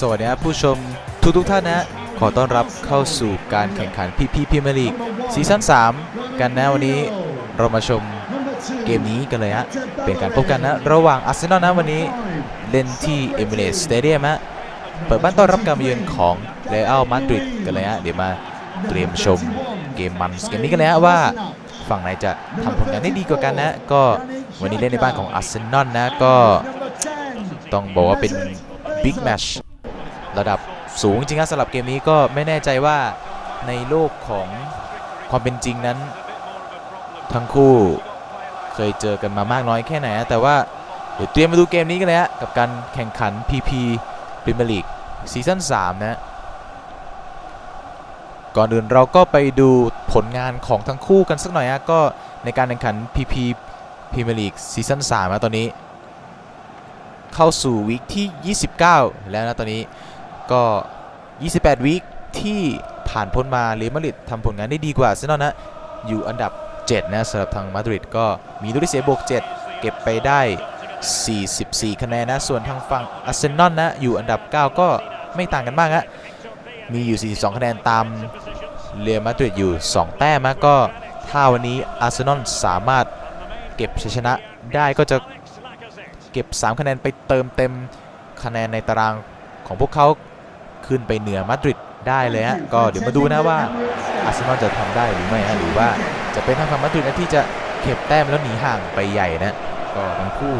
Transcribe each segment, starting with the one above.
สวัสดีครับผู้ชมทุกทุกท่านนะขอต้อนรับเข้าสู่การแข่งขันพีพีพรีเมลีกซีซั่น3 กันนะวันนี้เรามาชมเกมนี้กันเลยฮะเป็นการพบกันนะ ระหว่างอาร์เซนอลนะวันนี้เล่นที่เอมิเรตสเตเดียมฮะเปิดบ้านต้อนรับการมาเยือนของเรอัลมาดริดกันเลยฮะเดี๋ยวมาเตรียมชมเกมมันเกมนี้กันเลยฮะว่าฝั่งไหนจะทำผลงานได้ดีกว่ากันนะ ก็วันนี้เล่นในบ้านของอาร์เซนอลนะก็ต้องบอกว่าเป็นบิ๊กแมช ระดับสูงจริงๆนะสำหรับเกมนี้ก็ไม่แน่ใจว่าในโลกของความเป็นจริงนั้น ทั้งคู่เคยเจอกันมามากน้อยแค่ไหนนะแต่ว่าเดี๋ยวเตรียมมาดูเกมนี้กันเลยฮะกับการแข่งขัน PP Premier League ซีซั่น3นะก่อนอื่นเราก็ไปดูผลงานของทั้งคู่กันสักหน่อยฮะก็ในการแข่งขัน PP Premier League ซีซั่น3นะตอนนี้ เข้าสู่วีคที่ 29 แล้วนะตอนนี้ ก็ 28 วีคที่ผ่านพ้นมาเรอัลมาดริดทำผลงานได้ดีกว่าอาร์เซนอลนะอยู่อันดับ 7 นะสำหรับทางมาดริดก็มีลูกที่เสียบวก 7 เก็บไปได้ 44 คะแนนนะ ส่วนทางฝั่งอาร์เซนอลนะ อยู่อันดับ 9 ก็ไม่ต่างกันมากฮะมีอยู่ 42 คะแนนตามเรอัลมาดริดอยู่ 2 แต้มก็ถ้าวันนี้อาร์เซนอลสามารถเก็บชัยชนะได้ก็จะเก็บ 3 คะแนนไปเติมเต็มคะแนนในตารางของพวกเขา ขึ้นไปเหนือมาดริดได้เลยฮะก็เดี๋ยวมาดูนะว่าอาร์เซนอลจะทำได้หรือไม่ฮะหรือว่าจะเป็นทางฝั่งมาดริดนะที่จะเก็บแต้มแล้วหนีห่างไปใหญ่นะก็ทั้งคู่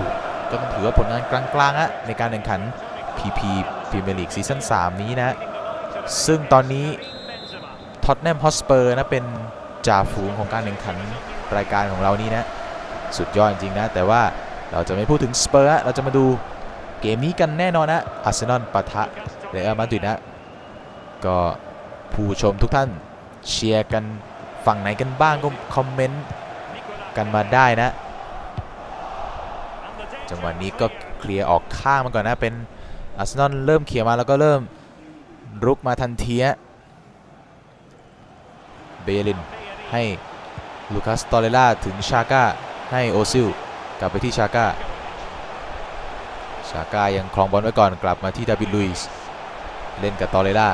ก็ต้องถือว่าผลงานกลางๆฮะในการแข่งขัน PP พรีเมียร์ลีกซีซั่น3นี้นะซึ่งตอนนี้ท็อตแนมฮอสเปอร์นะเป็นจ่าฝูงของการแข่งขันรายการของเรานี่นะสุดยอดจริงๆนะแต่ว่าเราจะไม่พูดถึงสเปอร์เราจะมาดูเกมนี้กันแน่นอนนะอาร์เซนอลปะทะเรอัลมาดริดนะก็ผู้ชมทุกท่านเชียร์กันฝั่งไหนกันบ้างก็คอมเมนต์กันมาได้นะ จังหวะนี้ก็เคลียร์ออกข้างมาก่อนนะเป็นอาร์เซนอลเริ่มเคลียร์มาแล้วก็เริ่มรุกมาทันทีฮะเบลินให้ลูคัสตอเรล่าถึงชาก้าให้โอซิลกลับไปที่ชาก้าชาก้ายังครองบอลไว้ก่อนกลับมาที่ดาวิดลุยส์ เล่นกับตอเรล่า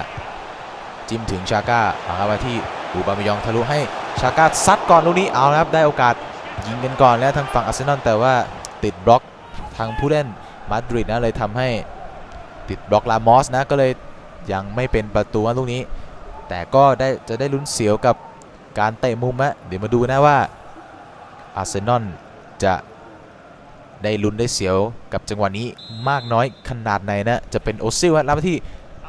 จิ้มถึงชาก้าเอาครับมาที่อูบามยองทะลุให้ชาก้าซัดก่อนลูกนี้เอาละครับได้โอกาสยิงกันก่อนแล้วทางฝั่งอาร์เซนอลแต่ว่าติดบล็อกทางผู้เล่นมาดริดนะเลยทำให้ติดบล็อกลามอสนะก็เลยยังไม่เป็นประตูนะลูกนี้ แต่ก็ได้จะได้ลุ้นเสียวกับการเตะมุมฮะเดี๋ยวมาดูนะว่าอาร์เซนอลจะได้ลุ้นได้เสียวกับจังหวะนี้มากน้อยขนาดไหนนะจะเป็นโอซิลฮะรับมาที่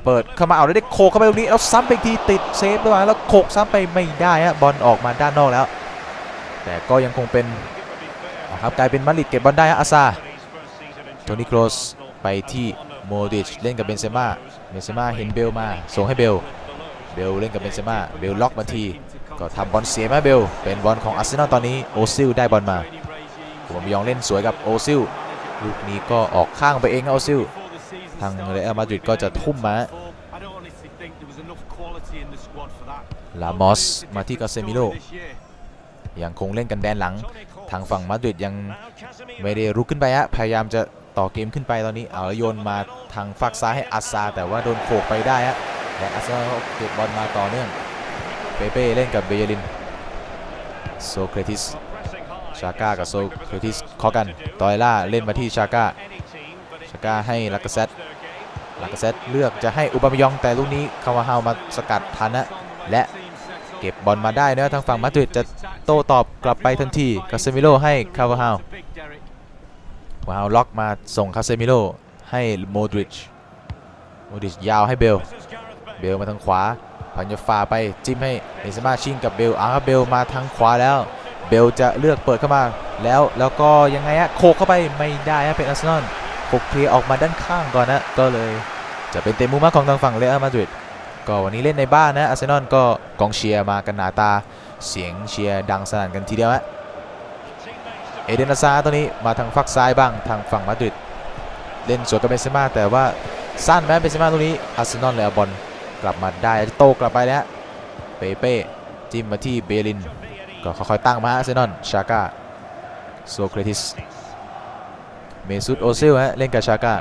เปิดเข้ามาเอาแล้วได้โขกเข้าไปตรงนี้แล้วซ้ำไปอีกทีติดเซฟด้วยแล้วโขกซ้ำไปไม่ได้ฮะบอลออกมาด้านนอกแล้ว แต่ก็ยังคงเป็นครับกลายเป็นมาริดเก็บบอลได้ฮะอาซาโทนี่โครสไปที่โมดิชเล่นกับเบนเซม่าเบนเซม่าเห็นเบลมาส่งให้เบลเบลเล่นกับเบนเซม่าเบลล็อกมาทีก็ทำบอลเสียมาเบลเป็นบอลของอาร์เซนอลตอนนี้โอซิลได้บอลมาผมยองเล่นสวยกับโอซิลลูกนี้ก็ออกข้างไปเองโอซิลางเรอัลมาดริดก็จะทุ่มมาลามอสมาที่กาเซมิโลยังคงเล่นกันแดนหลัง ทางฝั่งมาดริดยังไม่ได้รุกขึ้นไปฮะพยายามจะต่อเกมขึ้นไปตอนนี้เอาแล้วโยนมาทางฝั่งซ้ายให้อาซา แต่ว่าโดนโขกไปได้ฮะและอาซาก็เก็บบอลมาต่อเนื่องเปเป้เล่นกับเบเยลินโซเครติสชาก้ากับโซเครติสเคอกันตอยล่าเล่นมาที่ชาก้าชาก้าให้ลักกเซต ลักเซตเลือกจะให้อุบามยองแต่ลูกนี้คาวาฮาวมาสกัดทันนะและเก็บบอลมาได้นะทางฝั่งมาดริดจะโต้ตอบกลับไปทันทีคาเซมิโลให้คาวาฮาววาฮาวล็อกมาส่งคาเซมิโลให้โมดริชโมดริชยาวให้เบลเบลมาทางขวาพันยาฟาไปจิ้มให้เนซามาชิงกับเบลอาร์เบลมาทางขวาแล้ว เบลจะเลือกเปิดเข้ามาแล้วแล้วก็ยังไงฮะโคกเข้าไปไม่ได้ฮะเป็นอาร์เซนอลโคกเคลียออกมาด้านข้างก่อนนะก็เลย จะเป็นเต็มมุมมากของทางฝั่งเรอัลมาดริดก็วันนี้เล่นในบ้านนะอาร์เซนอลก็กองเชียร์มากันหนาตาเสียงเชียร์ดังสนั่นกันทีเดียวฮะเอเดนอาซาตัวนี้มาทางฝั่งซ้ายบ้างทางฝั่งมาดริดเล่นสวนกับเบนเซม่าแต่ว่าสั้นแม้เบนเซม่าตรงนี้อาร์เซนอลเลยเอาบอลกลับมาได้โตกลับไปแล้วฮะเปเป้จิ้มมาที่เบลิน ก็ค่อยๆตั้งมาอาร์เซนอลชาก้าโซเครติสเมซุตโอซิลฮะเล่นกับชาก้า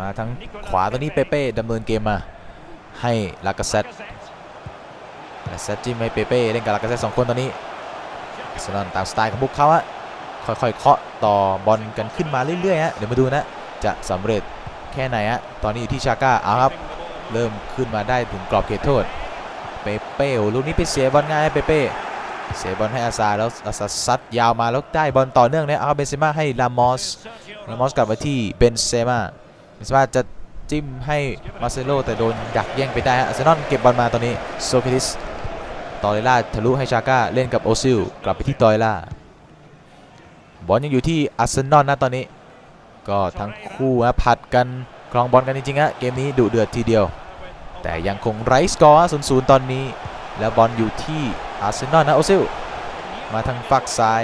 มาทั้งขวาตัวนี้เปเป้ดำเนินเกมมาให้ลากาเซตลากาเซตจิ้มให้เปเป้เล่นกับลากาเซตสองคนตอนนี้อาร์เซนอลตามสไตล์ของพวกเขาอะค่อยๆเคาะต่อบอลกันขึ้นมาเรื่อยๆฮะเดี๋ยวมาดูนะจะสำเร็จแค่ไหนฮะตอนนี้อยู่ที่ชาก้าเอาครับเริ่มขึ้นมาได้ถึงกรอบเขตโทษเปเป้โอ้ลูกนี้ไปเสียบอลง่ายให้เปเป้เสียบอลให้อาซาแล้วอาซาซัดยาวมาแล้วได้บอลต่อเนื่องเนี่ยเอาเบนเซม่าให้ลามอสลามอสกลับมาที่เบนเซม่า เบนเซม่าจะจิ้มให้มาเซโลแต่โดนดักแย่งไปได้อาร์เซนอลเก็บบอลมาตอนนี้โซคิติสตอเรล่าทะลุให้ชาก้าเล่นกับโอซิลกลับไปที่ตอเรล่าบอลยังอยู่ที่อาร์เซนอลนะตอนนี้ ก็ทั้งคู่ฮะผัดกันครองบอลกันจริงๆฮะเกมนี้ดุเดือดทีเดียว แต่ยังคงไร้สกอร์ศูนย์ศูนย์ตอนนี้ แล้วบอลอยู่ที่อาร์เซนอลนะโอซิลมาทางฝั่งซ้าย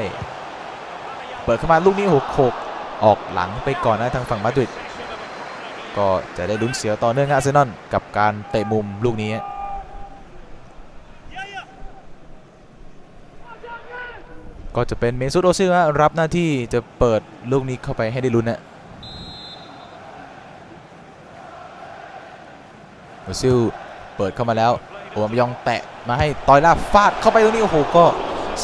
เปิดเข้ามาลูกนี้หกหกออกหลังไปก่อนนะทางฝั่งมาดริด ก็จะได้ลุ้นเสียต่อเนื่องอาร์เซนอลกับการเตะมุมลูกนี้ก็จะเป็นเมซุตโอซิลรับหน้าที่จะเปิดลูกนี้เข้าไปให้ได้ลุ้นนะโอซิลเปิดเข้ามาแล้วโอมายองแตะมาให้ตอยล่าฟาดเข้าไปตรงนี้โอ้โหก็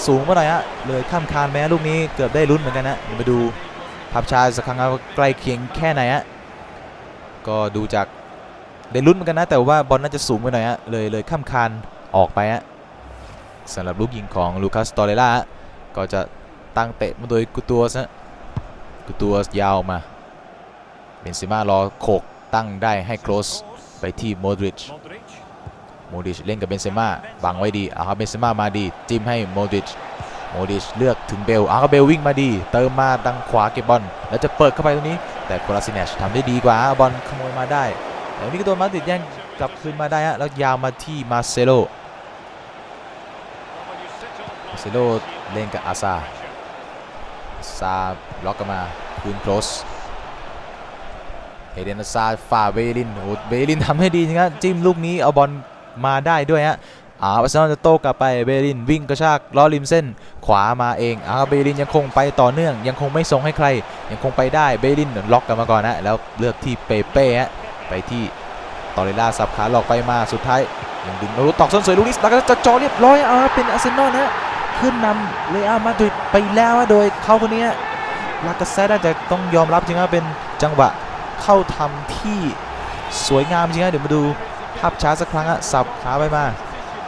สูงมาหน่อยฮะเลยข้ามคานแม้ลูกนี้เกือบได้ลุ้นเหมือนกันนะเดี๋ยวมาดูภาพชาสักครั้งว่าใกล้เคียงแค่ไหนฮะ ก็ดูจากได้ลุ้นเหมือนกันนะ แต่ว่าบอลน่าจะสูงไปหน่อยฮะเลยเลยข้ามคานออกไปฮะสำหรับลูกยิงของลูคัสตอเรล่าก็จะตั้งเตะมาโดยกุตัวซะกุตัวยาวมาเบนซิม่ารอโขกตั้งได้ให้โครสไปที่โมดริชโมดริชเล่นกับเบนเซม่าบังไว้ดีเอาครับเบนเซม่ามาดี จิ้มให้โมดริชโมดริชเลือกถึงเบลเอาครับเบลวิ่งมาดี เติมมาดังขวาเก็บบอลแล้วจะเปิดเข้าไปตรงนี้ แต่โคลาซิเนชทำได้ดีกว่าบอลขโมยมาได้แต่นี่ก็โดนมาดริดแย่งกลับคืนมาได้ฮะแล้วยาวมาที่มาเซโลมาเซโลเล่นกับอาซาอาซาล็อกกันมาคืนโครสเฮเดนซาฝ่าเบลินโอ้เบลินทำให้ดีจริงๆจิ้มลูกนี้เอาบอลมาได้ด้วยฮะ อาอาร์เซนอลจะโต้กลับไปเบลินวิ่งกระชากล้อริมเส้น ขวามาเองอาเบลินยังคงไปต่อเนื่อง ยังคงไม่ส่งให้ใคร ยังคงไปได้เบลินล็อกกันมาก่อนนะแล้วเลือกที่เปเป้ฮะไปที่ตอเรล่าสับขาหลอกไปมาสุดท้ายยังดึงรู้ตอกส้นสวยลูกนี้แล้วก็จะจ่อเรียบร้อยอารับเป็นอาร์เซนอลนะขึ้นนำเรอัลมาดริดไปแล้วฮะโดยเขาคนนี้ลากาเซตน่าจะต้องยอมรับจริงว่าเป็นจังหวะเข้าทำที่สวยงามจริงนะเดี๋ยวมาดูภาพช้าสักครั้งอะสับขาไปมา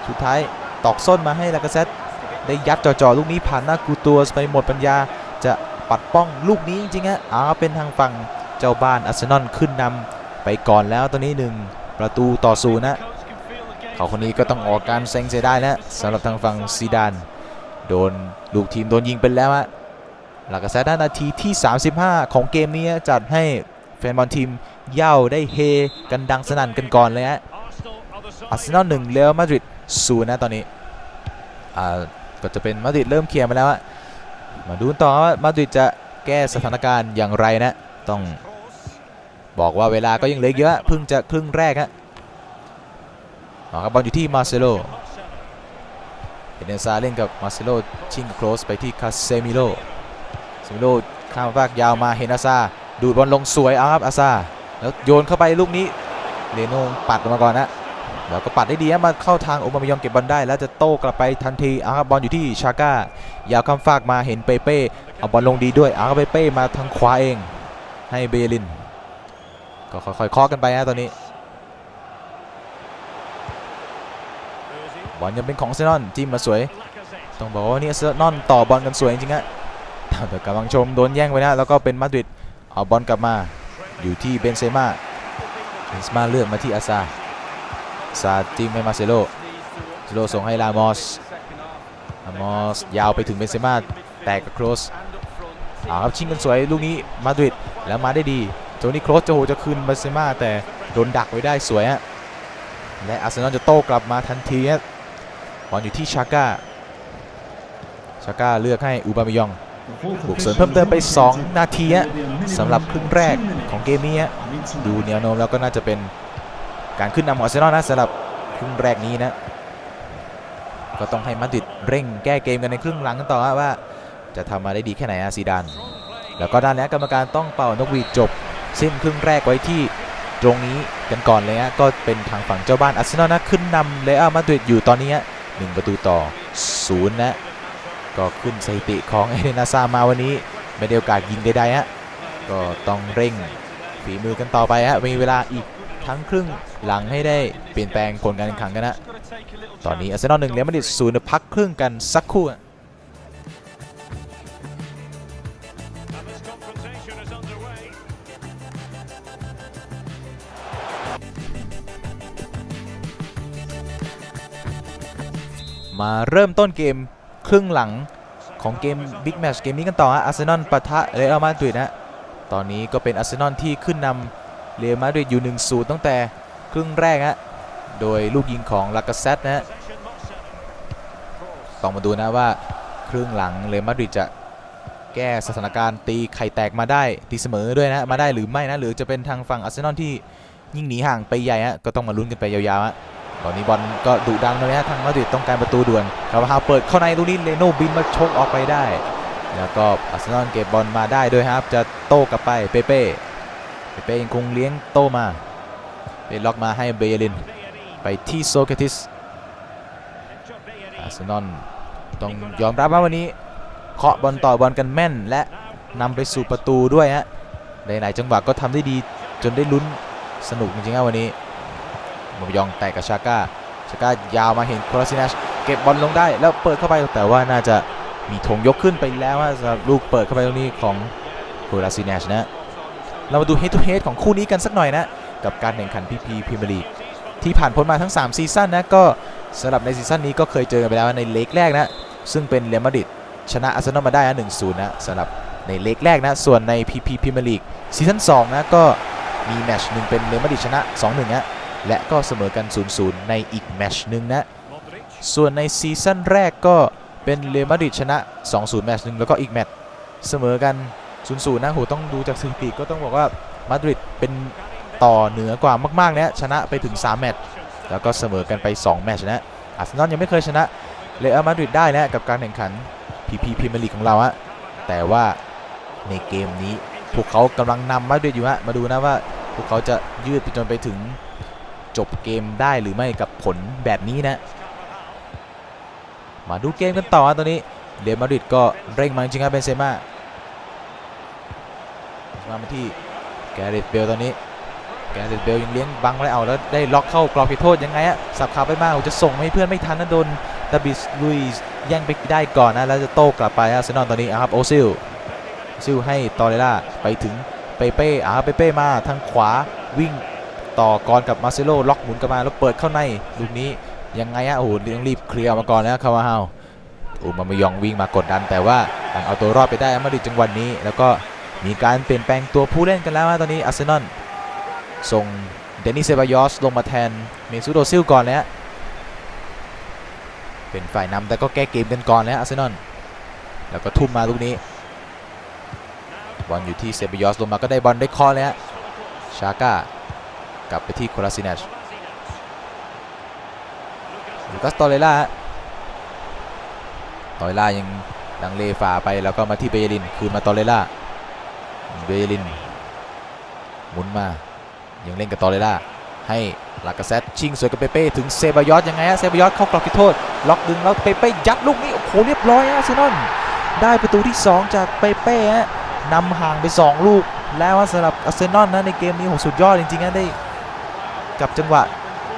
สุดท้ายตอกส้นมาให้ลากาเซตได้ยัดจ่อๆลูกนี้ผ่านหน้ากูตัวไปหมดปัญญาจะปัดป้องลูกนี้จริงๆฮะอ้าวเป็นทางฝั่งเจ้าบ้านอาร์เซนอลขึ้นนำไปก่อนแล้วตอนนี้หนึ่งประตูต่อศูนย์นะเขาคนนี้ก็ต้องออกการเซ็งเสียได้นะสำหรับทางฝั่งซีดานโดนลูกทีมโดนยิงไปแล้วฮะลากาเซตได้นาทีที่ 35 ของเกมนี้จัดให้แฟนบอลทีมเย้าได้เฮกันดังสนั่นกันก่อนเลยฮะอาร์เซนอลหนึ่งเรอัลมาดริด ศูนย์นะตอนนี้อ่าก็จะเป็นมาดริดเริ่มเคลียร์มาแล้วมาดูต่อว่ามาดริดจะแก้สถานการณ์อย่างไรนะต้องบอกว่าเวลาก็ยังเหลือเยอะเพิ่งจะครึ่งแรกฮะเอาครับบอลอยู่ที่มาเซโลเฮเดนซาเล่นกับมาเซโลชิงกับโครสไปที่คาเซมิโลเซมิโลข้ามฟากยาวมาเฮนาซาดูดบอลลงสวยเอาครับอาซาแล้วโยนเข้าไปลูกนี้เรโน่ปัดออกมาก่อนนะ แล้วก็ปัดได้ดีมาเข้าทางโอมามายองเก็บบอลได้ แล้วจะโต้กลับไปทันทีเอารับอลอยู่ที่ชาก้ายาวข้ามฟากมาเห็นเปเป้เอาบอลลงดีด้วยเอารับเปเป้มาทางขวาเอง ให้เบลิน ก็ค่อยๆเคาะกันไปฮะตอนนี้บอลยังเป็นของเซนอนจิ้มมาสวย ต้องบอกว่านี่เซนอนต่อบอลกันสวยจริงๆฮะแต่กำลังชมโดนแย่งไปนะแล้วก็เป็นมาดริดเอาบอลกลับมาอยู่ที่เบนเซม่าเบนเซม่าเลือกมาที่อาซา ซาจิ้มมาเซโลเซโลส่งให้ลามอสลามอสยาวไปถึงเบนเซม่าแตกกับโครสเอาครับชิงกันสวยลูกนี้มาดริดแล้วมาได้ดีโจนี่โครสจะโหจะคืนเบนเซม่าแต่โดนดักไว้ได้สวยฮะและอาร์เซนอลจะโต้กลับมาทันทีฮะบอลอยู่ที่ชาก้าชาก้าเลือกให้อูบามายองบุกเสริมเพิ่มเติมไป 2 นาทีฮะสำหรับครึ่งแรกของเกมนี้ฮะดูแนวโน้มแล้วก็น่าจะเป็น การขึ้นนำของอาร์เซนอลนะสำหรับครึ่งแรกนี้นะ ก็ต้องให้มาดริดเร่งแก้เกมกันในครึ่งหลังกันต่อว่า จะทำมาได้ดีแค่ไหนอาซีดานแล้วก็ด้านนี้กรรมการต้องเป่านกหวีดจบสิ้นครึ่งแรกไว้ที่ตรงนี้กันก่อนเลยฮะก็เป็นทางฝั่งเจ้าบ้านอาร์เซนอลนะขึ้นนำเรอัลมาดริดอยู่ตอนนี้หนึ่งประตูต่อศูนย์นะก็ขึ้นสถิติของเอเดนาซามาวันนี้ไม่ได้โอกาสยิงใดๆฮะก็ต้องเร่งฝีมือกันต่อไปฮะมีเวลาอีก ทั้งครึ่งหลังให้ได้เปลี่ยนแปลงผลการแข่งขันกันนะ ตอนนี้อาร์เซนอลหนึ่งเรอัลมาดริดศูนย์พักครึ่งกันสักครู่มาเริ่มต้นเกมครึ่งหลังของเกมบิ๊กแมชเกมนี้กันต่อฮะอาร์เซนอลปะทะเรอัลมาดริดนะตอนนี้ก็เป็นอาร์เซนอลที่ขึ้นนำ เรอัลมาดริดอยู่1-0ตั้งแต่ครึ่งแรกฮะโดยลูกยิงของลากาเซตนะฮะต้องมาดูนะว่าครึ่งหลังเรอัลมาดริดจะแก้สถานการณ์ตีไข่แตกมาได้ตีเสมอด้วยนะมาได้หรือไม่นะหรือจะเป็นทางฝั่งอาร์เซนอลที่ยิ่งหนีห่างไปใหญ่ฮะก็ต้องมาลุ้นกันไปยาวๆฮะตอนนี้บอลก็ดุดังเลยฮะทางมาดริดต้องการประตูด่วนคาร์วาฮาวเปิดเข้าในตรงนี้เลโน่บินมาชกออกไปได้ แล้วก็อาร์เซนอลเก็บบอลมาได้ด้วยครับจะโต้กลับไปเปเป้ เป้ยังคงเลี้ยงโตมาเป็นล็อกมาให้เบเยลิน ไปที่โซเคติสอาร์เซนอลต้องยอมรับว่าวันนี้เคาะบอลต่อบอลกันแม่นและนำไปสู่ประตูด้วยฮะในหลายๆจังหวะก็ทำได้ดีจนได้ลุ้นสนุกจริงๆครับวันนี้มบยองแตกกับชาก้าชาก้ายาวมาเห็นโคลาซินัชเก็บบอลลงได้แล้วเปิดเข้าไปแต่ว่าน่าจะมีธงยกขึ้นไปแล้วฮะสำหรับลูกเปิดเข้าไปตรงนี้ของโคลาซินัชนะ เรามาดู head to head ของคู่นี้กันสักหน่อยนะ กับการแข่งขันพีพีพรีเมียร์ลีกที่ผ่านพ้นมาทั้ง 3 ซีซั่นนะก็สำหรับในซีซั่นนี้ก็เคยเจอกันไปแล้วในเลกแรกนะ ซึ่งเป็นเรอัลมาดริดชนะอาร์เซนอลมาได้นะ1-0นย์นะสำหรับในเลกแรกนะ ส่วนใน PP พรีเมียร์ลีกซีซั่น2นะก็มีแมชหนึ่งเป็นเรอัลมาดริดชนะ 2-1นะและก็เสมอกัน0-0ในอีกแมชหนึ่งนะส่วนในซีซั่นแรกก็เป็นเรอัลมาดริดชนะ 2-0 แมตช์หนึ่งแล้วก็อีกแมตช์เสมอกัน 0-0นะโหต้องดูจากสถิติก็ต้องบอกว่ามาดริดเป็นต่อเหนือกว่ามากๆเนะชนะไปถึง 3 แมตช์แล้วก็เสมอกันไป 2 แมตช์นะอาร์เซนอลยังไม่เคยชนะเรอัลมาดริดได้นะกับการแข่งขัน PP พรีเมียร์ลีกของเราฮะแต่ว่าในเกมนี้พวกเขากำลังนำมาดริดอยู่ฮะมาดูนะว่าพวกเขาจะยืดไปจนไปถึงจบเกมได้หรือไม่กับผลแบบนี้นะ มาดูเกมกันต่อตอนนี้เรอัลมาดริดก็เร่งมาจริงครับเบนเซม่า มามาที่แกเรตเบลตอนนี้แกเรตเบลยังเลี้ยงบังไว้เอาแล้วได้ล็อกเข้ากรอบเขตโทษยังไงอะสับขาไปมาโอ้จะส่งให้เพื่อนไม่ทันนะโดนดาบิสลุยส์แย่งไปได้ก่อนนะแล้วจะโต้กลับไปอาร์เซนอลตอนนี้อะครับโอซิลซิลให้ตอเรล่าไปถึงเปเป้อะเปเป้มาทางขวาวิ่งต่อกรกับมาเซโลล็อกหมุนกลับมาแล้วเปิดเข้าในลูกนี้ยังไงอะโอ้โหต้องรีบเคลียร์มาก่อนแล้วคาวาฮาวโอ้มามายองวิ่งมากดดันแต่ว่าต่างเอาตัวรอดไปได้มาดิจังหวะนี้แล้วก็ มีการเปลี่ยนแปลงตัวผู้เล่นกันแล้วนะตอนนี้อาร์เซนอลส่งเดนิสเซบายอสลงมาแทนเมซูโดซิลก่อนแล้วเป็นฝ่ายนำแต่ก็แก้เกมกันก่อนแล้วอาร์เซนอลแล้วก็ทุ่มมาลูกนี้บอลอยู่ที่เซบายอสลงมาก็ได้บอลได้คอแล้วชาก้ากลับไปที่โคลาซินัชลูกัสตอเรล่าตอเรล่ายังดังเลฝ่าไปแล้วก็มาที่เบยลินคืนมาตอเรล่า เบลิน หมุนมา ยังเล่นกับตอเรล่าให้ลากาเซตชิงสวยกับเปเป้ถึงเซบายอสยังไงฮะเซบายอสเข้ากรอบเขตโทษ ล็อกดึงแล้วเปเป้ยัดลูกนี้ โอ้โหเรียบร้อยฮะอาร์เซนอลได้ประตูที่ 2 จากเปเป้ฮะนำห่างไป 2 ลูก แล้วสำหรับอาร์เซนอลนะในเกมนี้โหสุดยอดจริงๆนะได้กับจังหวะ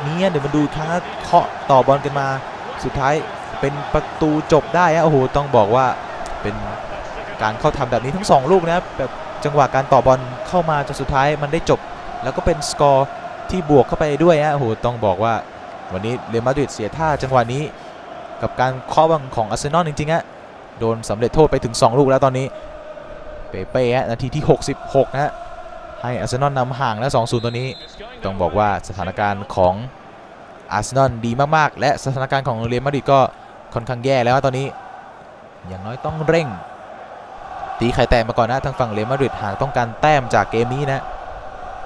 นี้เดี๋ยวมาดูครั้งเคาะต่อบอลกันมาสุดท้ายเป็นประตูจบได้ฮะโอ้โหต้องบอกว่าเป็นการเข้าทำแบบนี้ทั้ง 2 ลูกนะแบบ จังหวะการต่อบอลเข้ามาจนสุดท้ายมันได้จบ แล้วก็เป็นสกอร์ที่บวกเข้าไปด้วยฮะโอ้โหต้องบอกว่าวันนี้เรอัลมาดริดเสียท่าจังหวะนี้ กับการเคาะบังของอาร์เซนอลจริงๆฮะโดนสำเร็จโทษไปถึง 2 ลูกแล้วตอนนี้เปเป้ฮะนาทีที่ 66นะฮะให้อาร์เซนอลนำห่างแล้ว2-0ตัวนี้ ต้องบอกว่าสถานการณ์ของอาร์เซนอลดีมากๆ และสถานการณ์ของเรอัลมาดริดก็ค่อนข้างแย่แล้วตอนนี้ อย่างน้อยต้องเร่ง ตีไข่แตกมาก่อนนะทางฝั่งเรอัลมาดริดหากต้องการแต้มจากเกมนี้นะ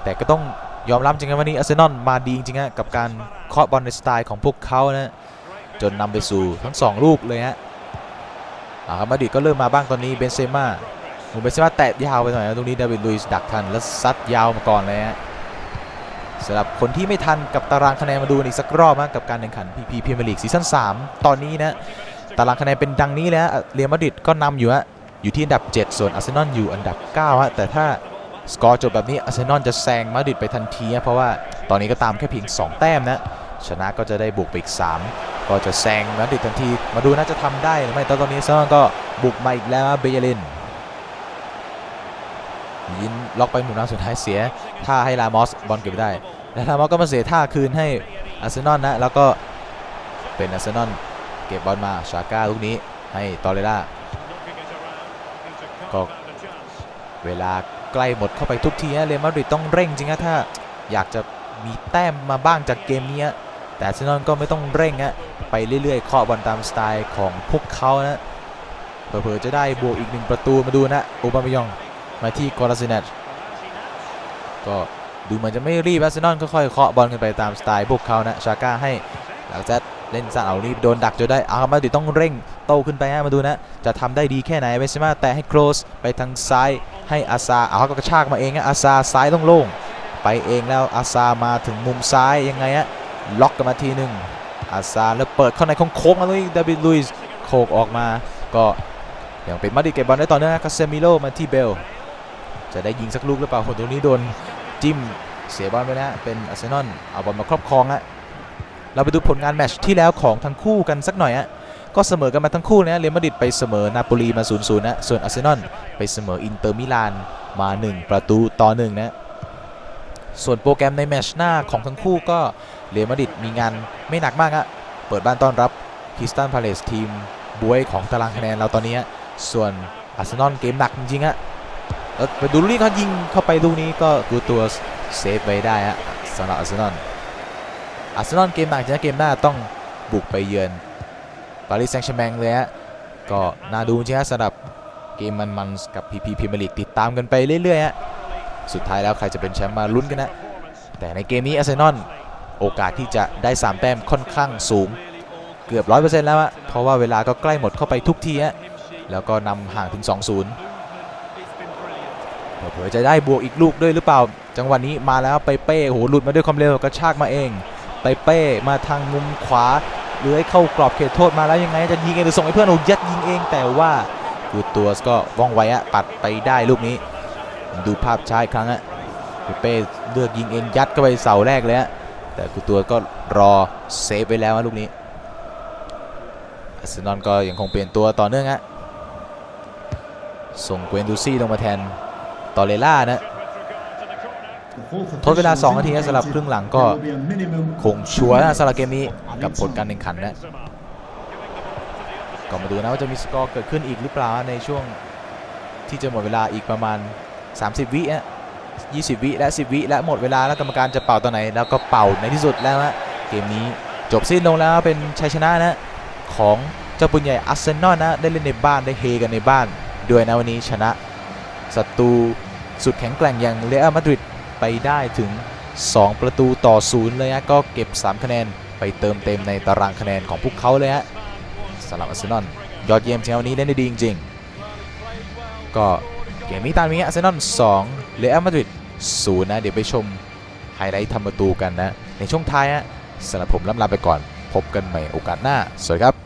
แต่ก็ต้องยอมรับจริงๆวันนี้อาร์เซนอลมาดีจริงๆฮะกับการเคาะบอลในสไตล์ของพวกเขานะจนนำไปสู่ทั้ง 2 ลูกเลยฮะอ่าครับมาดริดก็เริ่มมาบ้างตอนนี้เบนเซม่ามูเบนเซิมาแตะยาวไปหน่อยนะตรงนี้ดาวิดลุยส์ดักทันแล้วซัดยาวมาก่อนเลยฮะสำหรับคนที่ไม่ทันกับตารางคะแนนมาดูอีกสักรอบนะกับการแข่งขัน PP พรีเมียร์ลีกซีซั่น3ตอนนี้นะตารางคะแนนเป็นดังนี้เลยฮะเรอัลมาดริดก็นำอยู่ฮะ อยู่ที่อันดับ 7 ส่วนอาร์เซนอลอยู่อันดับ9ฮะแต่ถ้าสกอร์จบแบบนี้อาร์เซนอลจะแซงมาดริดไปทันทีฮะเพราะว่าตอนนี้ก็ตามแค่เพียง 2 แต้มนะชนะก็จะได้บุกไปอีก 3 ก็จะแซงมาดริดทันที มาดูน่าจะทำได้หรือไม่ตอนนี้อาร์เซนอลก็บุกมาอีกแล้วเบเยลินยินล็อกไปหมุนน้ำสุดท้ายเสียท่าให้ลามอสบอลเก็บได้แล้วลามอสก็มาเสียท่าคืนให้อาร์เซนอลนะแล้วก็เป็นอาร์เซนอลเก็บบอลมาชาก้าลูกนี้ให้ตอเรล่า ก็เวลาใกล้หมดเข้าไปทุกทีนะเรอัลมาดริดต้องเร่งจริงนะถ้าอยากจะมีแต้มมาบ้างจากเกมนี้แต่อาร์เซนอลก็ไม่ต้องเร่งนะไปเรื่อยๆเคาะบอลตามสไตล์ของพวกเขานะเผลอๆจะได้บวกอีกหนึ่งประตูมาดูนะโอบามายองมาที่กอลาซิเนตก็ดูเหมือนจะไม่รีบอาร์เซนอลค่อยๆเคาะบอลกันไปตามสไตล์พวกเขานะชาก้าให้หลังจาก เล่นสั่งเอารีบโดนดักจนได้อาร์มาดิต้องเร่งโตขึ้นไปฮะมาดูนะจะทำได้ดีแค่ไหนเบนเซม่าแต่ให้โครสไปทางซ้ายให้อาซาเอาเขาก็กระชากมาเองฮะอาซาซ้ายโล่งๆไปเองแล้วอาซามาถึงมุมซ้ายยังไงฮะล็อกกันมาทีหนึ่งอาซาแล้วเปิดเข้าในของโค้งมาเลยดาวิดลุยส์โคกออกมาก็ยังเป็นมาดิเก็บบอลได้ต่อเนื่องนะคาเซมิโลมาที่เบล จะได้ยิงสักลูกหรือเปล่าคนตรงนี้โดนจิ้มเสียบอลไปนะฮะเป็นอาร์เซนอลเอาบอลมาครอบครองฮะ เราไปดูผลงานแมตช์ที่แล้วของทั้งคู่กันสักหน่อยฮะก็เสมอกันมาทั้งคู่นะเรอัลมาดริดไปเสมอนาโปลีมา0-0นย์นะส่วนอาร์เซนอลไปเสมออินเตอร์มิลานมา 1 ประตูต่อ1นะส่วนโปรแกรมในแมตช์หน้าของทั้งคู่ก็เรอัลมาดริดมีงานไม่หนักมากฮะเปิดบ้านต้อนรับคริสตันพาเลสทีมบวยของตารางคะแนนเราตอนนี้ ส่วนอาร์เซนอลเกมหนักจริงๆฮะไปดูลูกนี้เขายิงเข้าไปลูกนี้ก็ดูตัวเซฟไว้ได้ฮะสำหรับอาร์เซนอล อาร์เซนอลเกมหนักจะเกมหน้าต้องบุกไปเยือนปารีสแซงต์แชร์แมงเลยฮะก็น่าดูจริงฮะสำหรับเกมมันๆกับพีพีพรีเมียร์ลีกติดตามกันไปเรื่อยๆฮะสุดท้ายแล้วใครจะเป็นแชมป์มาลุ้นกันนะ แต่ในเกมนี้อาร์เซนอลโอกาสที่จะได้ 3 แต้มค่อนข้างสูง เกือบ 100%แล้วอะเพราะว่าเวลาก็ใกล้หมดเข้าไปทุกทีฮะแล้วก็นำห่างถึง 2-0เผื่อจะได้บวกอีกลูกด้วยหรือเปล่า จังหวะนี้มาแล้วไปเป้โหหลุดมาด้วยความเร็วกระชากมาเอง ไปเป้มาทางมุมขวาเลื้อยเข้ากรอบเขตโทษมาแล้วยังไงจะยิงเองหรือส่งให้เพื่อนโอ้ยัดยิงเองแต่ว่ากูตัวก็ว่องไวอะปัดไปได้ลูกนี้ ดูภาพช้าอีกครั้งอะไปเป้เลือกยิงเองยัดเข้าไปเสาแรกเลยฮะแต่กูตัวก็รอเซฟไว้แล้วอะลูกนี้อาร์เซนอลก็ยังคงเปลี่ยนตัวต่อเนื่องฮะส่งเกวนดูซี่ลงมาแทนตอเรล่านะ ทดเวลา 2 นาทีสำหรับครึ่งหลังก็คงชัวร์นะสำหรับเกมนี้กับผลการแข่งขันนะก็มาดูนะว่าจะมีสกอร์เกิดขึ้นอีกหรือเปล่าในช่วงที่จะหมดเวลาอีกประมาณ 30 วิอะ20 วิและ 10 วิและหมดเวลาแล้วกรรมการจะเป่าตอนไหน แล้วก็เป่าในที่สุดแล้วฮะเกมนี้จบสิ้นลงแล้วเป็นชัยชนะนะของเจ้าปุญใหญ่อาร์เซนอลนะได้เล่นในบ้านได้เฮกันในบ้าน ด้วยนะวันนี้ชนะศัตรูสุดแข็งแกร่งอย่างเรอัลมาดริด ไปได้ถึง 2 ประตูต่อศูนย์เลยฮะก็เก็บ 3 คะแนนไปเติมเต็มในตารางคะแนนของพวกเขาเลยฮะสำหรับอาร์เซนอลยอดเยี่ยมเช้านี้เล่นได้ดีจริงๆ ก็เกมนี้ตามนี้อาร์เซนอล2เรอัลมาดริด0นะ เดี๋ยวไปชมไฮไลท์ทำประตูกันนะ ในช่วงท้ายฮะสำหรับผมล่ำลาไปก่อน พบกันใหม่โอกาสหน้า สวัสดีครับ